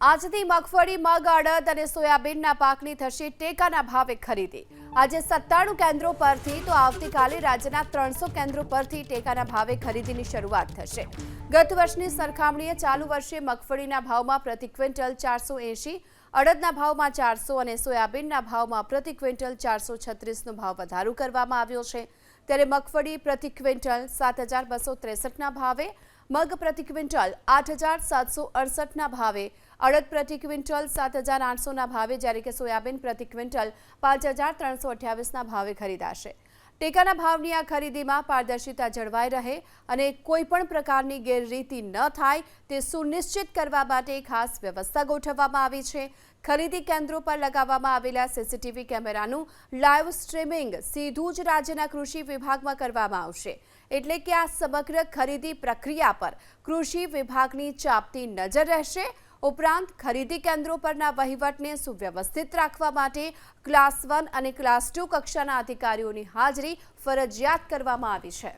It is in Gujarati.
આજથી મગફળી, મગ, અડદ અને સોયાબીનના પાકની થશે ટેકાના ભાવે ખરીદી. આજે સત્તાણું કેન્દ્રો પરથી તો આવતીકાલે રાજ્યના ત્રણસો કેન્દ્રો પરથી ટેકાના ભાવે ખરીદીની શરૂઆત થશે. ગત વર્ષની સરખામણીએ ચાલુ વર્ષે મગફળીના ભાવમાં પ્રતિ ક્વિન્ટલ ચારસો એંશી, અડદના ભાવમાં ચારસો અને સોયાબીનના ભાવમાં પ્રતિ ક્વિન્ટલ ચારસો છત્રીસનો ભાવ વધારો કરવામાં આવ્યો છે. ત્યારે મગફળી પ્રતિ ક્વિન્ટલ સાત હજાર બસો ત્રેસઠના ભાવે મગ પ્રતિ ક્વિન્ટલ આઠ હજાર સાતસો અડસઠના ભાવે અડદ પ્રતિ ક્વિન્ટલ સાત હજાર આઠસોના ભાવે, જ્યારે કે સોયાબીન પ્રતિ ક્વિન્ટલ પાંચ હજાર ત્રણસો અઠ્યાવીસના ભાવે ખરીદાશે. ટેકાના ભાવની આ ખરીદીમાં પારદર્શિતા જળવાઈ રહે અને કોઈ પણ પ્રકારની ગેરરીતિ ન થાય તે સુનિશ્ચિત કરવા માટે ખાસ વ્યવસ્થા ગોઠવવામાં આવી છે. ખરીદી કેન્દ્રો પર લગાવવામાં આવેલા સીસીટીવી કેમેરાનું લાઈવ સ્ટ્રીમિંગ સીધું જ રાજ્યના કૃષિ વિભાગમાં કરવામાં આવશે. એટલે કે આ સમગ્ર ખરીદી પ્રક્રિયા પર કૃષિ વિભાગની ચાપતી નજર રહેશે. ઉપરાંત ખરીદી કેન્દ્રો પરના વહીવટને સુવ્યવસ્થિત રાખવા માટે ક્લાસ વન અને ક્લાસ ટુ કક્ષાના અધિકારીઓની હાજરી ફરજિયાત કરવામાં આવી છે.